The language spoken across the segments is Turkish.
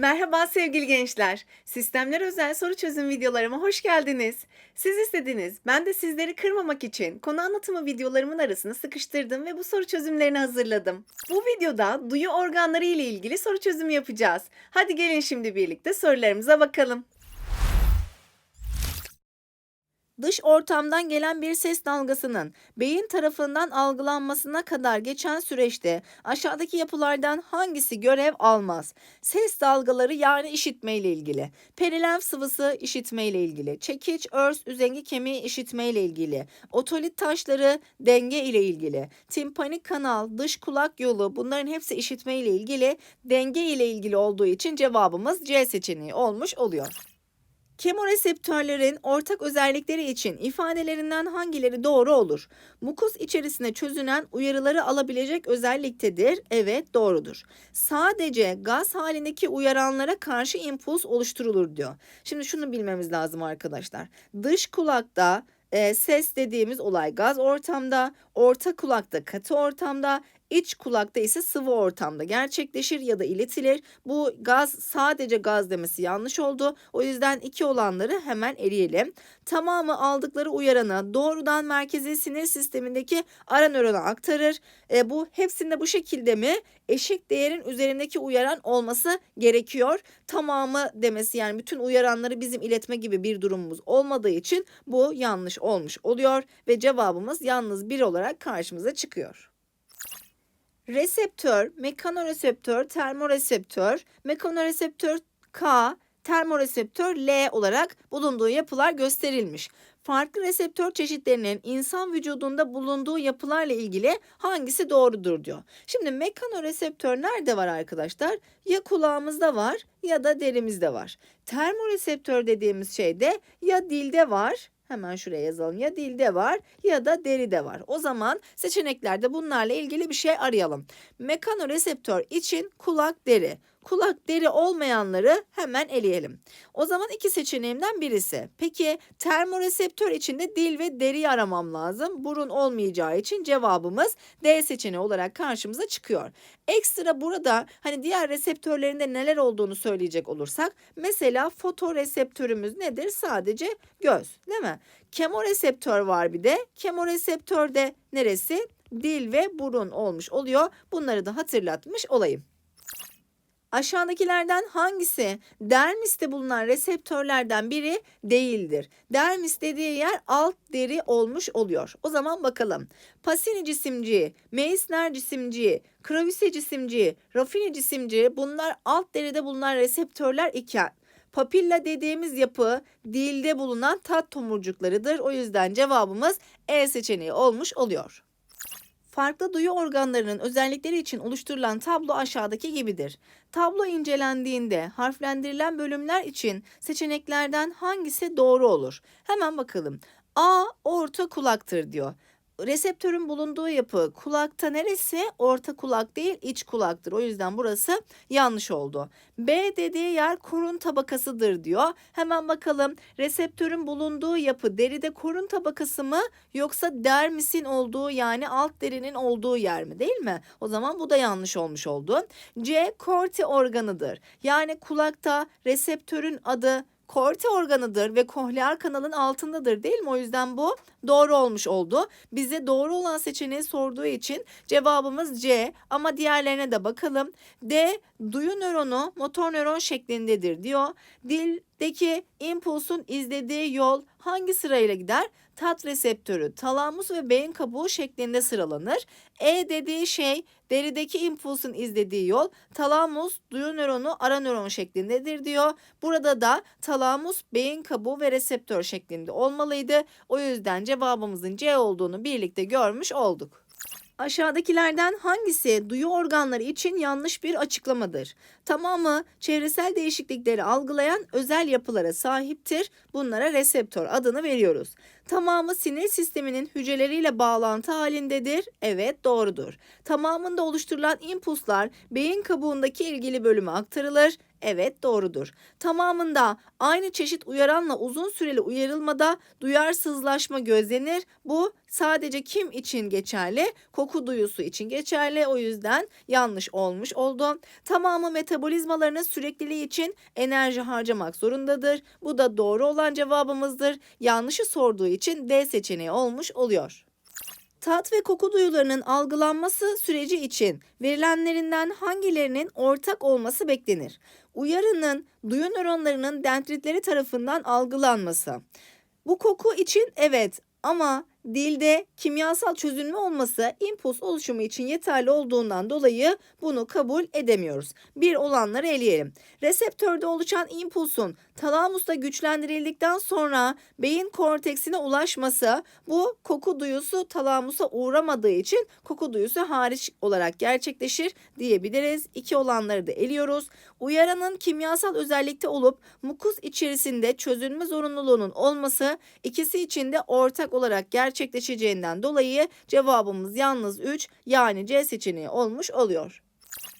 Merhaba sevgili gençler. Sistemler özel soru çözüm videolarıma hoş geldiniz. Siz istediniz. Ben de sizleri kırmamak için konu anlatımı videolarımın arasına sıkıştırdım ve bu soru çözümlerini hazırladım. Bu videoda duyu organları ile ilgili soru çözümü yapacağız. Hadi gelin şimdi birlikte sorularımıza bakalım. Dış ortamdan gelen bir ses dalgasının beyin tarafından algılanmasına kadar geçen süreçte aşağıdaki yapılardan hangisi görev almaz? Ses dalgaları yani işitme ile ilgili. Perilenf sıvısı işitme ile ilgili. Çekiç, örs, üzengi kemiği işitme ile ilgili. Otolit taşları denge ile ilgili. Timpanik kanal, dış kulak yolu bunların hepsi işitme ile ilgili. Denge ile ilgili olduğu için cevabımız C seçeneği olmuş oluyor. Kemoreseptörlerin ortak özellikleri için ifadelerinden hangileri doğru olur? Mukus içerisine çözünen uyarıları alabilecek özelliktedir. Evet doğrudur. Sadece gaz halindeki uyaranlara karşı impuls oluşturulur diyor. Şimdi şunu bilmemiz lazım arkadaşlar. Dış kulakta e, ses dediğimiz olay gaz ortamda, orta kulakta katı ortamda, iç kulakta ise sıvı ortamda gerçekleşir ya da iletilir. Bu gaz sadece gaz demesi yanlış oldu. O yüzden iki olanları hemen eleyelim. Tamamı aldıkları uyaranı doğrudan merkezi sinir sistemindeki ara nörona aktarır. E, bu hepsinde bu şekilde mi? Eşik değerin üzerindeki uyaran olması gerekiyor. Tamamı demesi yani bütün uyaranları bizim iletme gibi bir durumumuz olmadığı için bu yanlış olmuş oluyor ve cevabımız yalnız bir olarak karşımıza çıkıyor. Reseptör, mekanoreseptör, termoreseptör, mekanoreseptör K, termoreseptör L olarak bulunduğu yapılar gösterilmiş. Farklı reseptör çeşitlerinin insan vücudunda bulunduğu yapılarla ilgili hangisi doğrudur diyor. Şimdi mekanoreseptör nerede var arkadaşlar? Ya kulağımızda var ya da derimizde var. Termoreseptör dediğimiz şey de ya dilde var Hemen şuraya yazalım. Ya dilde var ya da deride var. O zaman seçeneklerde bunlarla ilgili bir şey arayalım. Mekanoreseptör için kulak deri. Kulak deri olmayanları hemen eleyelim. O zaman iki seçeneğimden birisi. Peki termoreseptör içinde dil ve deriyi aramam lazım. Burun olmayacağı için cevabımız D seçeneği olarak karşımıza çıkıyor. Ekstra burada hani diğer reseptörlerinde neler olduğunu söyleyecek olursak mesela fotoreseptörümüz nedir? Sadece göz değil mi? Kemoreseptör var bir de. Kemoreseptör de neresi? Dil ve burun olmuş oluyor. Bunları da hatırlatmış olayım. Aşağıdakilerden hangisi dermiste bulunan reseptörlerden biri değildir? Dermis dediği yer alt deri olmuş oluyor. O zaman bakalım. Pasini cisimciği, Meissner cisimciği, Kravise cisimciği, Raffini cisimciği bunlar alt deride bulunan reseptörler iken Papilla dediğimiz yapı dilde bulunan tat tomurcuklarıdır. O yüzden cevabımız E seçeneği olmuş oluyor. Farklı duyu organlarının özellikleri için oluşturulan tablo aşağıdaki gibidir. Tablo incelendiğinde harflendirilen bölümler için seçeneklerden hangisi doğru olur? Hemen bakalım. A orta kulaktır diyor. Reseptörün bulunduğu yapı kulakta neresi? Orta kulak değil iç kulaktır. O yüzden burası yanlış oldu. B dediği yer korun tabakasıdır diyor. Hemen bakalım reseptörün bulunduğu yapı deride korun tabakası mı yoksa dermisin olduğu yani alt derinin olduğu yer mi değil mi? O zaman bu da yanlış olmuş oldu. C korti organıdır. Yani kulakta reseptörün adı korte organıdır ve kohlear kanalın altındadır değil mi? O yüzden bu doğru olmuş oldu. Bize doğru olan seçeneği sorduğu için cevabımız C ama diğerlerine de bakalım. D duyu nöronu motor nöron şeklindedir diyor. Dildeki impulsun izlediği yol hangi sırayla gider? Tat reseptörü, talamus ve beyin kabuğu şeklinde sıralanır. E dediği şey derideki impulsun izlediği yol talamus, duyu nöronu, ara nöron şeklindedir diyor. Burada da talamus, beyin kabuğu ve reseptör şeklinde olmalıydı. O yüzden cevabımızın C olduğunu birlikte görmüş olduk. Aşağıdakilerden hangisi duyu organları için yanlış bir açıklamadır? Tamamı çevresel değişiklikleri algılayan özel yapılara sahiptir. Bunlara reseptör adını veriyoruz. Tamamı sinir sisteminin hücreleriyle bağlantı halindedir. Evet doğrudur. Tamamında oluşturulan impulslar beyin kabuğundaki ilgili bölüme aktarılır. Evet doğrudur. Tamamında aynı çeşit uyaranla uzun süreli uyarılmada duyarsızlaşma gözlenir. Bu sadece kim için geçerli? Koku duyusu için geçerli. O yüzden yanlış olmuş oldu. Tamamı metabolizmalarının sürekliliği için enerji harcamak zorundadır. Bu da doğru olan cevabımızdır. Yanlışı sorduğu için D seçeneği olmuş oluyor. Tat ve koku duyularının algılanması süreci için verilenlerinden hangilerinin ortak olması beklenir? Uyarının duyu nöronlarının dendritleri tarafından algılanması. Bu koku için evet ama dilde kimyasal çözünme olması impuls oluşumu için yeterli olduğundan dolayı bunu kabul edemiyoruz. Bir olanları eleyelim. Reseptörde oluşan impulsun talamusta güçlendirildikten sonra beyin korteksine ulaşması bu koku duyusu talamusa uğramadığı için koku duyusu hariç olarak gerçekleşir diyebiliriz. İki olanları da eliyoruz. Uyaranın kimyasal özellikte olup mukus içerisinde çözünme zorunluluğunun olması ikisi için de ortak olarak gerçekleşeceğinden dolayı cevabımız yalnız 3 yani C seçeneği olmuş oluyor.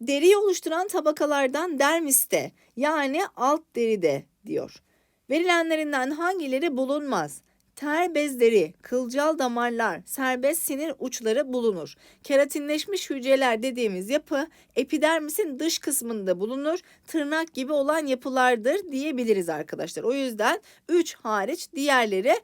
Deriyi oluşturan tabakalardan dermiste yani alt deride diyor. Verilenlerinden hangileri bulunmaz? Ter bezleri, kılcal damarlar, serbest sinir uçları bulunur. Keratinleşmiş hücreler dediğimiz yapı epidermisin dış kısmında bulunur. Tırnak gibi olan yapılardır diyebiliriz arkadaşlar. O yüzden 3 hariç diğerleri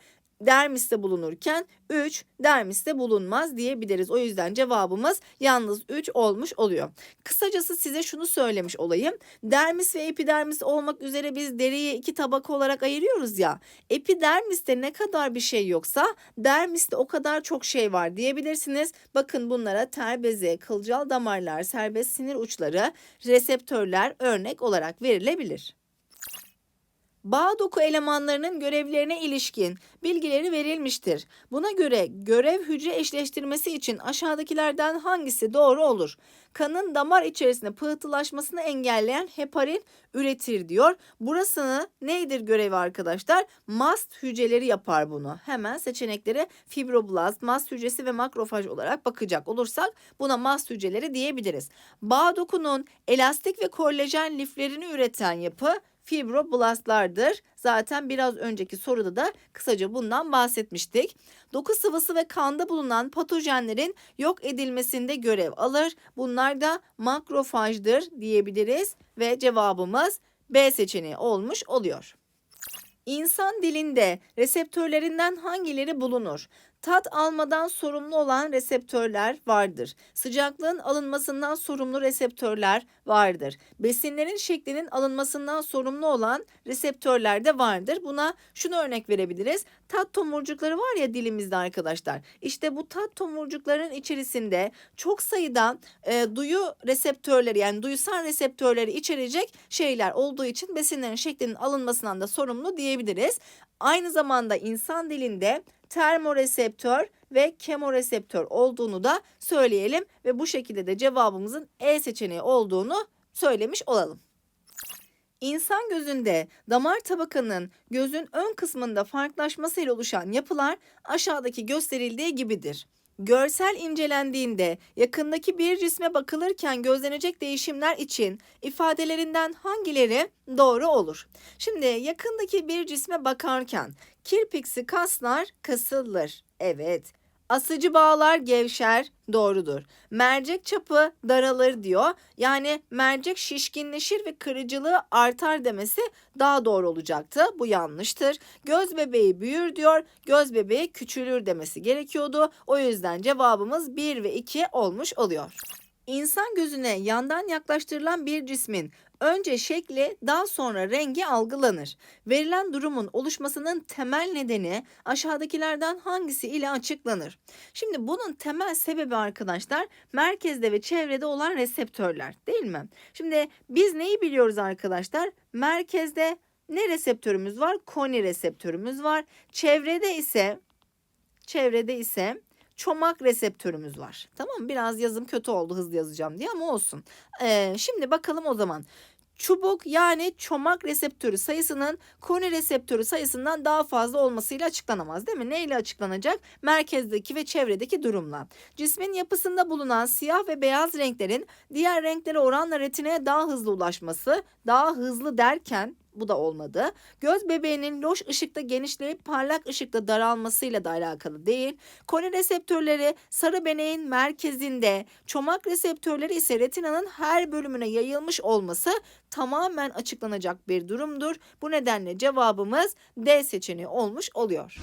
dermiste bulunurken 3 dermiste bulunmaz diyebiliriz. O yüzden cevabımız yalnız 3 olmuş oluyor. Kısacası size şunu söylemiş olayım. Dermis ve epidermis olmak üzere biz deriyi iki tabaka olarak ayırıyoruz ya. Epidermiste ne kadar bir şey yoksa dermiste o kadar çok şey var diyebilirsiniz. Bakın bunlara ter bezi, kılcal damarlar, serbest sinir uçları, reseptörler örnek olarak verilebilir. Bağ doku elemanlarının görevlerine ilişkin bilgileri verilmiştir. Buna göre görev hücre eşleştirmesi için aşağıdakilerden hangisi doğru olur? Kanın damar içerisinde pıhtılaşmasını engelleyen heparin üretir diyor. Burasını neydir görevi arkadaşlar? Mast hücreleri yapar bunu. Hemen seçeneklere fibroblast, mast hücresi ve makrofaj olarak bakacak olursak buna mast hücreleri diyebiliriz. Bağ dokunun elastik ve kollajen liflerini üreten yapı fibroblastlardır. Zaten biraz önceki soruda da kısaca bundan bahsetmiştik. Doku sıvısı ve kanda bulunan patojenlerin yok edilmesinde görev alır. Bunlar da makrofajdır diyebiliriz ve cevabımız B seçeneği olmuş oluyor. İnsan dilinde reseptörlerinden hangileri bulunur? Tat almadan sorumlu olan reseptörler vardır. Sıcaklığın alınmasından sorumlu reseptörler vardır. Besinlerin şeklinin alınmasından sorumlu olan reseptörler de vardır. Buna şunu örnek verebiliriz. Tat tomurcukları var ya dilimizde arkadaşlar. İşte bu tat tomurcukların içerisinde çok sayıda e, duyu reseptörleri yani duyusal reseptörleri içerecek şeyler olduğu için besinlerin şeklinin alınmasından da sorumlu diyebiliriz. Aynı zamanda insan dilinde termoreseptör ve kemoreseptör olduğunu da söyleyelim ve bu şekilde de cevabımızın E seçeneği olduğunu söylemiş olalım. İnsan gözünde damar tabakanın gözün ön kısmında farklılaşmasıyla oluşan yapılar aşağıdaki gösterildiği gibidir. Görsel incelendiğinde yakındaki bir cisme bakılırken gözlenecek değişimler için ifadelerinden hangileri doğru olur? Şimdi yakındaki bir cisme bakarken kirpiksi kaslar kasılır. Evet. Asıcı bağlar gevşer doğrudur. Mercek çapı daralır diyor. Yani mercek şişkinleşir ve kırıcılığı artar demesi daha doğru olacaktı. Bu yanlıştır. Göz bebeği büyür diyor. Göz bebeği küçülür demesi gerekiyordu. O yüzden cevabımız 1 ve 2 olmuş oluyor. İnsan gözüne yandan yaklaştırılan bir cismin önce şekli daha sonra rengi algılanır. Verilen durumun oluşmasının temel nedeni aşağıdakilerden hangisi ile açıklanır? Şimdi bunun temel sebebi arkadaşlar merkezde ve çevrede olan reseptörler değil mi? Şimdi biz neyi biliyoruz arkadaşlar? Merkezde ne reseptörümüz var? Koni reseptörümüz var. Çevrede ise çevrede ise çomak reseptörümüz var. Tamam? Biraz yazım kötü oldu hızlı yazacağım diye ama olsun. Ee, şimdi bakalım o zaman. çubuk yani çomak reseptörü sayısının koni reseptörü sayısından daha fazla olmasıyla açıklanamaz değil mi? Neyle açıklanacak? Merkezdeki ve çevredeki durumla. Cismin yapısında bulunan siyah ve beyaz renklerin diğer renklere oranla retineye daha hızlı ulaşması, daha hızlı derken bu da olmadı. Göz bebeğinin loş ışıkta genişleyip parlak ışıkta daralmasıyla da alakalı değil. Koni reseptörleri sarı beneğin merkezinde, çomak reseptörleri ise retinanın her bölümüne yayılmış olması tamamen açıklanacak bir durumdur. Bu nedenle cevabımız D seçeneği olmuş oluyor.